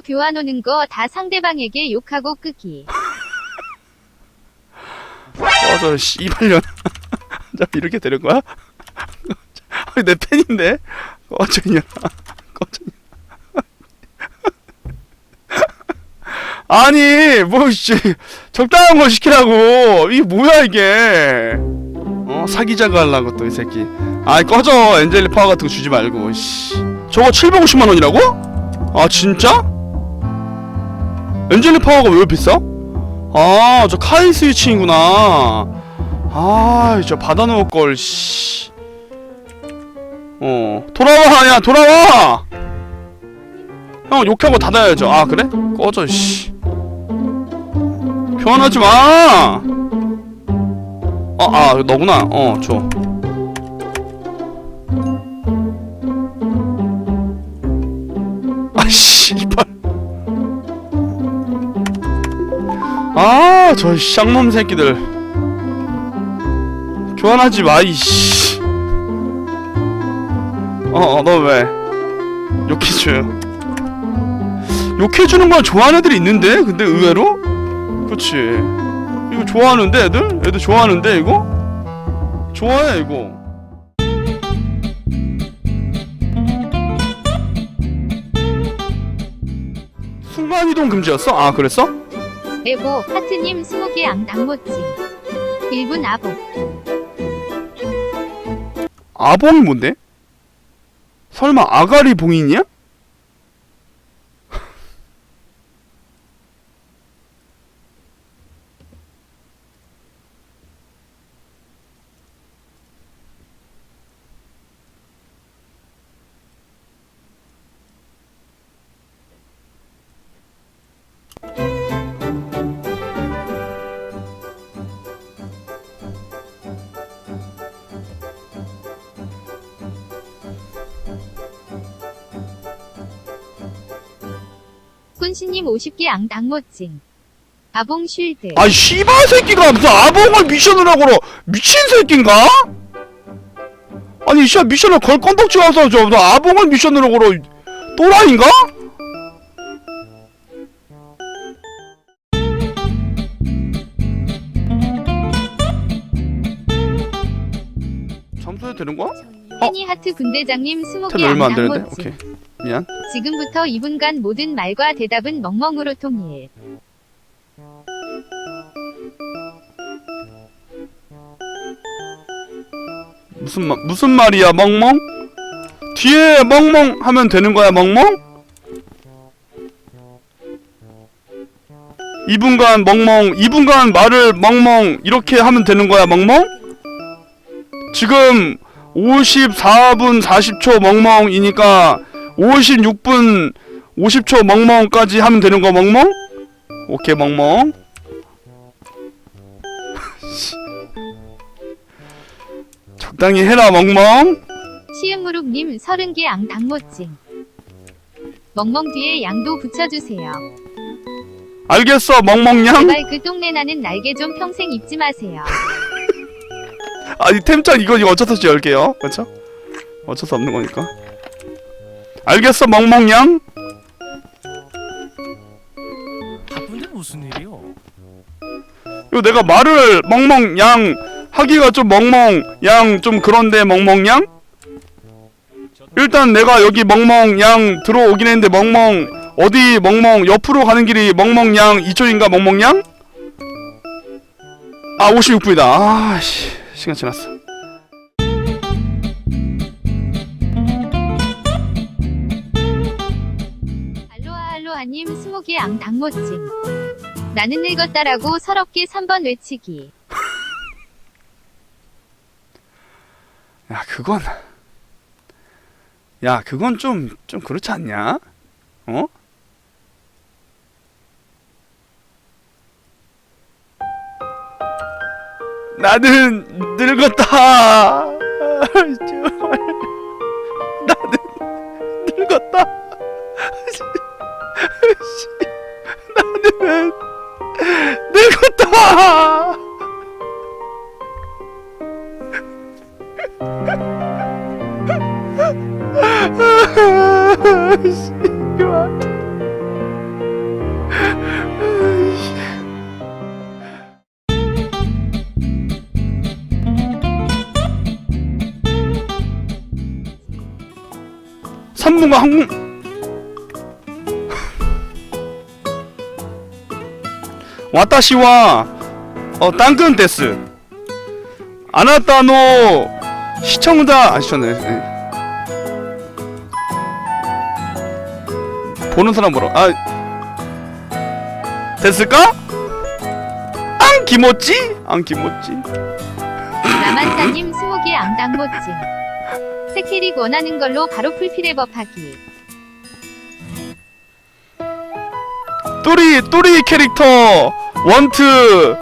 교환 오는 거 다 상대방에게 욕하고 끄기. 꺼져 씨발년. 자 이렇게 되는 거야? 내 팬인데? 꺼져 이년 꺼져 아니 뭐씨 적당한 거 시키라고. 이게 뭐야 이게? 어 사기자가 하려고 또 이 새끼. 아이 꺼져. 엔젤리 파워 같은 거 주지 말고 씨. 저거 750만 원이라고? 아 진짜? 엔젤리 파워가 왜 비싸? 아, 저 카이 스위칭이구나. 아, 저 받아놓을 걸. 씨. 어, 돌아와, 야, 돌아와. 형 욕하고 닫아야죠. 아, 그래? 꺼져, 씨. 교환하지 마. 어, 아, 너구나. 어, 줘. 아, 저 쌍놈 새끼들. 교환하지 마, 이씨. 어, 어, 너 왜? 욕해줘요. 욕해주는 걸 좋아하는 애들이 있는데? 근데 의외로? 그치. 이거 좋아하는데, 애들? 애들 좋아하는데, 이거? 좋아해, 이거. 순간이동 금지였어? 아, 그랬어? 에보 하트님 20개 앙 당모찡. 1분 아보. 아봉이 뭔데? 설마 아가리 봉인이야? 꾼시님 50개 앙당모찡. 아봉 쉴드. 아 씨발 새끼가 무슨 아봉을 미션을 하고 그러 미친 새끼인가? 아니 씨발 미션을 걸 건덕지 와서 저 무슨 아봉을 미션으로 걸어 또라이인가? 점수에 되는 거야? 해니 하트 군대장님 20개 템 얼마 안 되는데? 오케이 미안 지금부터 2분간 모든 말과 대답은 멍멍으로 통일. 무슨 마, 무슨 말이야 멍멍? 뒤에 멍멍 하면 되는 거야 멍멍? 2분간 멍멍 2분간 말을 멍멍 이렇게 하면 되는 거야 멍멍? 지금 54분 40초 멍멍이니까 56분 50초 멍멍까지 하면 되는 거 멍멍? 오케이 멍멍 적당히 해라 멍멍 시음무룩님 30개 앙 당모찡. 멍멍 뒤에 양도 붙여주세요. 알겠어 멍멍냥 제발 그 똥내 나는 날개 좀 평생 입지 마세요. 아니 템장 이거 이거 어쩔 수 없이 열게요 그렇죠? 어쩔 수 없는 거니까 알겠어 멍멍냥 바쁜데 무슨 일이요? 이거 내가 말을 멍멍양 하기가 좀 멍멍양 좀 그런데 멍멍양 일단 내가 여기 멍멍양 들어오긴 했는데 멍멍 어디 멍멍 옆으로 가는 길이 멍멍양 이쪽인가 멍멍양? 아 56분이다 아씨 시간 지났어 알로하 알로하님 20개 앙당모찡. 나는 늙었다라고 서럽게 3번 외치기. 야 그건 야 그건 좀 좀 그렇지 않냐? 어? 나는 늙었다. 나는 늙었다. 나는 늙었다. 3분간 한국 와타시와 어 땅근 데스 아나타노 시청자 아시잖아요 예. 보는 사람 뭐라 아 됐을까? 안 기모찌? 안 기모찌? 남한사님 20개 앙당 멋짐. 새 캐릭 원하는 걸로 바로 풀필해법 하기. 또리 또리 캐릭터. 원트.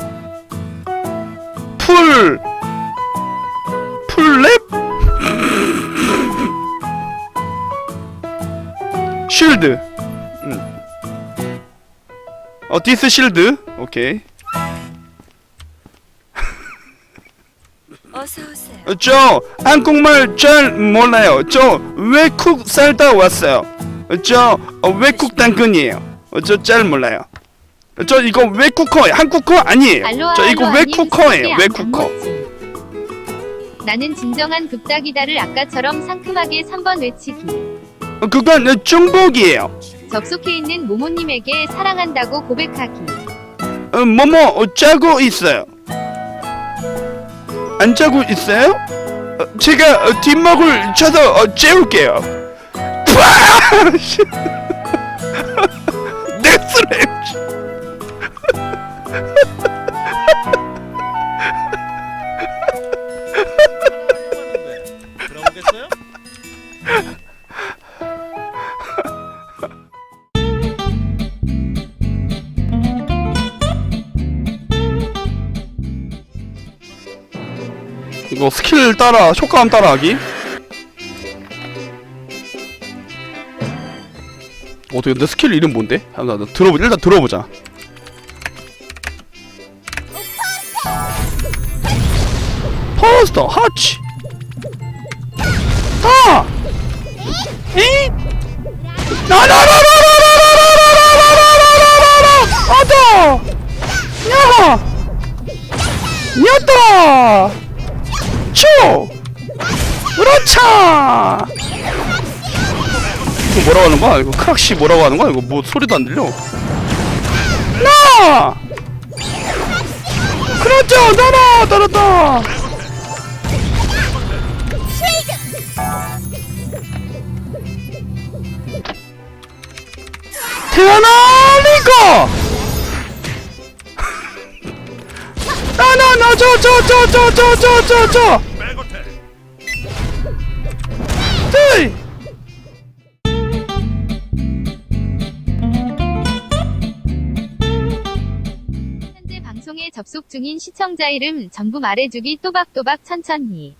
풀. 풀랩? 쉴드. 음. 어 디스 실드? 오케이 저 한국말 잘 몰라요. 저 외국 살다 왔어요. 어, 저 어, 외국 당근이에요. 어, 저잘 몰라요. 어, 저 이거 외국어예요 한국어 아니에요. 알로하 저 이거 20개 앙당 외국어 멋짐. 나는 진정한 극닥이다를 아까처럼 상큼하게 3번 외치기. 어, 그건 어, 중복이에요. 접속해 있는 모모님에게 사랑한다고 고백하기. 어, 어, 짜고 있어요 안 짜고 있어요? 어, 제가 어, 뒷목을 쳐서 어, 재울게요. 슬랩 이거 스킬 따라 효과음 따라하기 어떻게 근데 스킬 이름 뭔데? 나 들어보자 일단 들어보자 퍼스터 하치 다 이? 나나나나나나나나나나나나나나나나나나 그렇죠! 그렇죠! 이거 뭐라고 하는 거야? 이거 크락시 뭐라고 하는 거야? 이거 뭐 소리도 안 들려. 나! 그렇죠! 나나! 떨었다! 태어나! 니꺼! 나나 나 저 저 저 저 저 저 저저 접속 중인 시청자 이름 전부 말해주기 또박또박 천천히.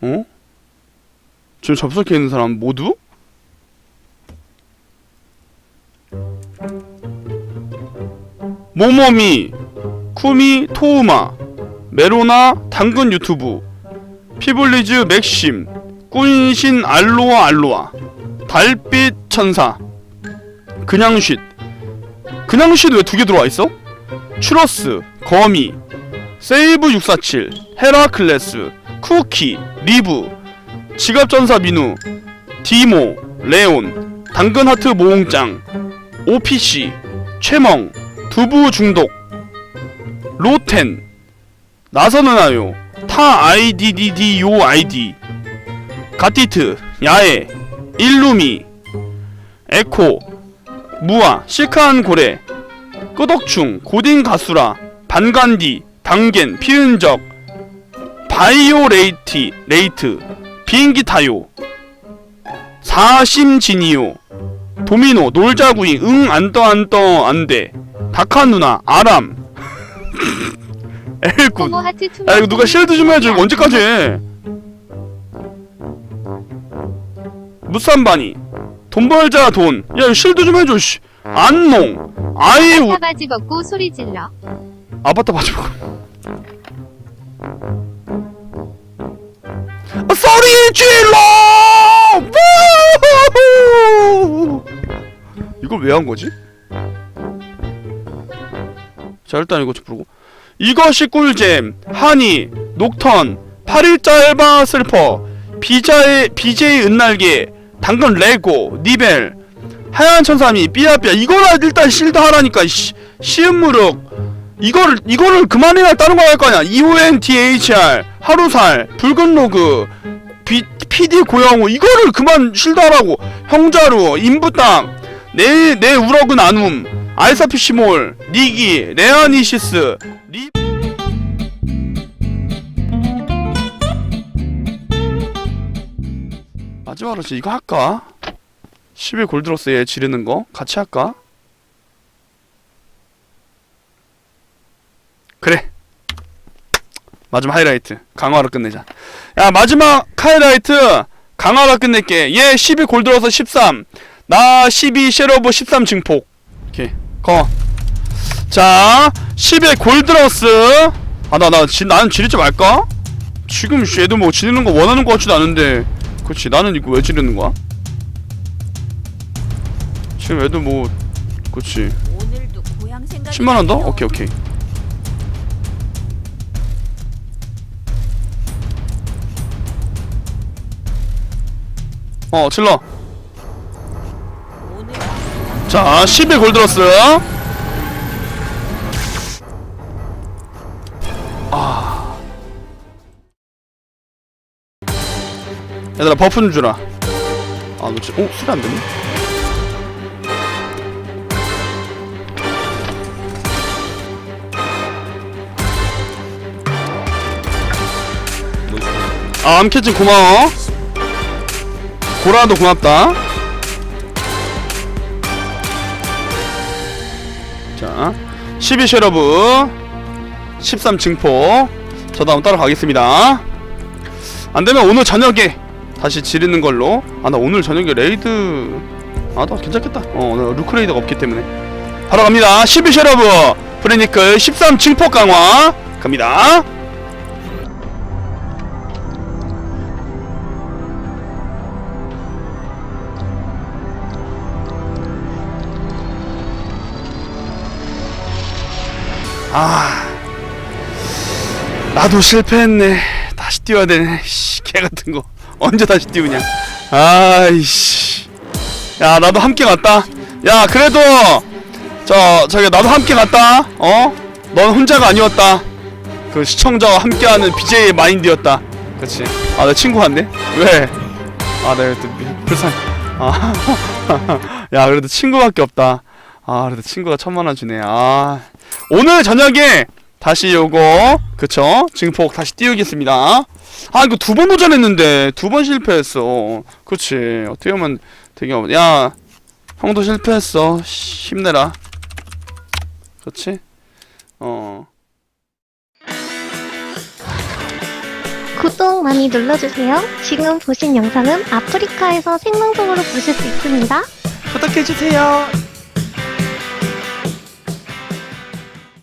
어? 지금 접속해 있는 사람 모두? 모모미, 쿠미, 토우마, 메로나, 당근 유튜브, 피블리즈 맥심, 꾼신 알로아 알로아, 달빛 천사, 그냥 쉿. 그냥 쉿 왜 두 개 들어와 있어? 추러스, 거미, 세이브 647, 헤라클레스, 쿠키, 리브, 지갑전사 민우, 디모, 레온, 당근하트 모홍짱, OPC, 최멍, 두부 중독, 로텐, 나서는 아요, 타 IDDD요 ID, 가티트, 야에, 일루미, 에코, 무아, 시크한 고래, 끄덕충, 고딩 가수라, 반간디, 당겐, 피은적, 바이오레이티, 레이트, 비행기 타요, 사심지니요, 도미노, 놀자구이, 응, 안 떠, 안 떠, 안 돼, 다카 누나, 아람, 투명. 야, 이거 누가 실드 좀 해줘. 이거 언제까지 해? 무쌈바니, 돈 벌자, 돈. 야, 이거 실드 좀 해줘, 씨. 안농, 아이우, 사바지 벗고 소리 질러. 아바타 마지막 아, 소리 질러! 우후! 이걸 왜 한 거지? 자 일단 이거 좀 부르고. 이것이 꿀잼. 하니 녹턴 8일자 알바 슬퍼. 비자의 BJ 은날개 당근 레고 니벨 하얀 천사미 삐아삐아 이거나 일단 실드 하라니까 씨. 시은 무륵 이거를 이거를 그만해야 다른 거 할 거 아니야. EONTHR 하루살 붉은 로그 비, PD 고영호 이거를 그만 실드 하라고. 형자루 인부땅 내, 내 우럭은 나눔 알사피시몰 니기 레아니시스 리 마지막으로 이거 할까? 11 골드로스에 지르는 거 같이 할까? 그래. 마지막 하이라이트. 강화로 끝내자. 야 마지막 하이라이트. 강화로 끝낼게. 얘 12 골드로스 13나 12 쉐러브 13 증폭. 오케이. 거자 10에 골드로스. 아나 나 지, 나는 지르지 말까? 지금 얘도 뭐 지르는 거 원하는 거 같지도 않은데. 그렇지. 나는 이거 왜 지르는 거야? 지금 애도 뭐 그렇지 오늘도 고향 생각이 10만 원 더? 나네요. 오케이 오케이 어 질러 자 10일 골드러스 아 얘들아 버프 좀 주라 아너 진짜 어? 소리 안 되네 아 암캐진 고마워. 고라도 고맙다. 자, 12 쉐러브 13 증폭 저 다음 따라가겠습니다. 안되면 오늘 저녁에 다시 지르는 걸로. 아 나 오늘 저녁에 레이드. 아 나 괜찮겠다. 어 오늘 루크 레이드가 없기 때문에. 바로 갑니다. 12 쉐러브 프레니클 13 증폭 강화. 갑니다 나도 실패했네. 다시 뛰어야 되네. 씨 개 같은 거. 언제 다시 띄우냐 아이씨. 야 나도 함께 갔다. 야 그래도 저 저기 나도 함께 갔다. 어 넌 혼자가 아니었다. 그 시청자와 함께하는 BJ의 마인드였다. 그치? 아내 친구 같네? 왜? 아 내가 또 미- 불쌍 아 야 그래도 친구밖에 없다. 아 그래도 친구가 천만 원 주네. 아 오늘 저녁에 다시 요거 그쵸? 증폭 다시 띄우겠습니다. 아 이거 두 번 도전했는데 두 번 실패했어. 그치. 어떻게 보면 되게 어- 야 형도 실패했어. 씨, 힘내라. 그렇지 어. 구독 많이 눌러주세요. 지금 보신 영상은 아프리카에서 생방송으로 보실 수 있습니다. 구독해주세요